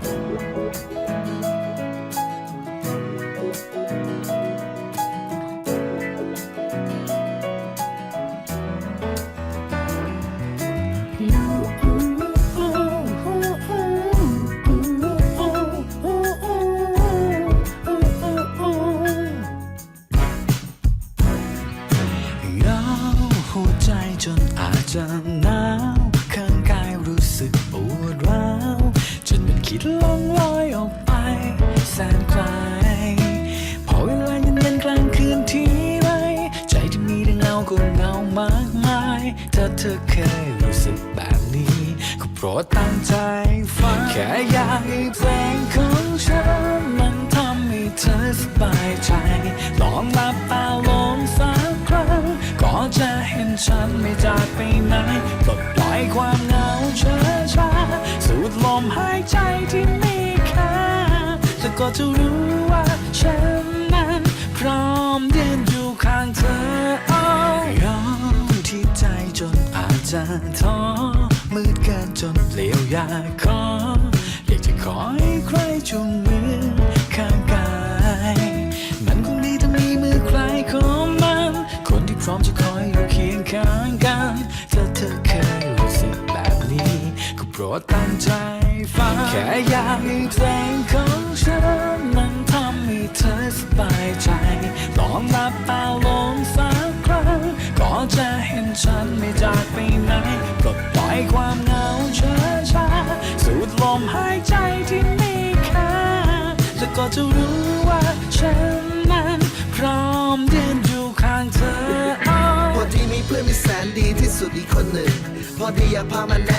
เหงาหัวใจจนอาจจะหนา คิดล่องลอยออกไปแสนไกลพอเวลาเย็นๆกลางคืนทีไรใจที่มีแต่เงาก็เงามากมายถ้าเธอเคยรู้สึกแบบนี้ ก็โปรดตั้งใจฟังแค่อยากให้เพลงของฉันมันทำให้เธอสบายใจลองหลับตาลงสักครั้งก็จะเห็นฉันไม่จากไปไหน ก็จะรู้ว่าฉันนั้นพร้อมยืนอยู่ข้างเธอเอาเหงาที่ใจจนอาจจะท้อมืดเกินจนเปลี่ยวอยากขออยากจะขอให้ใครจุงมือข้างกายมันคงดีถ้ามีมือใครของมัน คนที่พร้อมจะคอยอยู่เคียงข้างกันถ้าเธอเคยรู้สึกแบบนี้ก็โปรดตั้งใจ ฟังแค่อยากให้เพลงของฉันมันทำให้เธอสบายใจลองหลับตาลงสักครั้งก็จะเห็นฉันไม่จากไปไหนปลดปล่อยความเหงาช้าช้าสูดลมหายใจที่มีค่าแล้วก็จะรู้ว่าฉันนั้นพร้อมยืนอยู่ข้างเธอเอาพอดีมีเพื่อนที่แสนดีที่สุดอีกคนหนึ่ง พอดีอยากพามาแน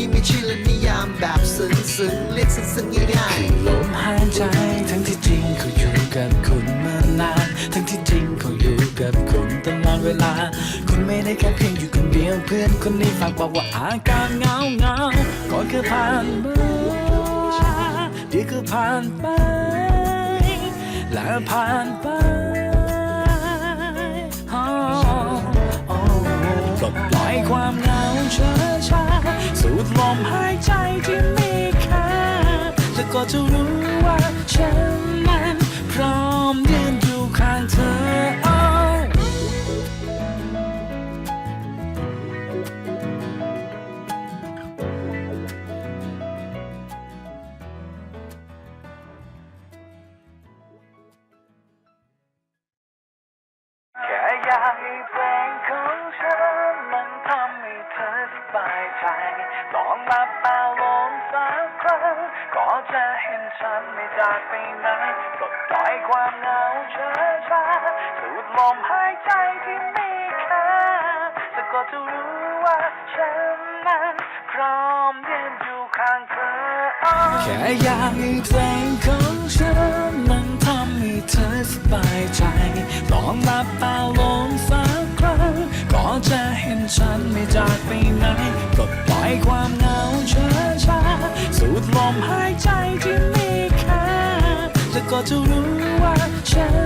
ว่าเพื่อนคนนี้มีชื่อและนิยามแบบซึ้งซึ้งๆเรียกซึ้งๆง่ายๆลมหายใจทั้งที่จริงเขาอยู่กับคุณมานาน ทั้งที่จริงเขาอยู่กับคุณตลอดเวลา คุณไม่ได้แค่เพียงอยู่คนเดียวเพื่อนคนนี้ฝากบอกว่าอาการเหงาเงาๆก็แค่ผ่านมาเดี๋ยวก็ผ่านไปและผ่านไปโอ้โอ้ปลดปล่อยความเหงาช้าช้าๆสูด ลมหายใจที่มีค่าแล้วก็จะรู้ว่าฉันนั้นพร้อมยืนอยู่ข้างเธอเอาแค่อยากให้เพลงของฉันมันทำ ให้เธอสบายใจลองหลับตาลงสักครั้งก็จะเห็นฉันไม่จากไปไหนปลดปล่อยความเหงาเช้าชาสูดลมหายใจที่มีค่าแล้วก็จะรู้ว่าฉันนั้นพร้อมยืนอยู่ข้างเธอแค่อยากให้เพลงของฉันมันทำให้เธอสบายใจลองหลับตาลง ฉันไม่จากไปไหนปลดปล่อยความเหงาช้าช้าสูดลมหายใจที่มีค่าแล้วก็จะรู้ว่าฉัน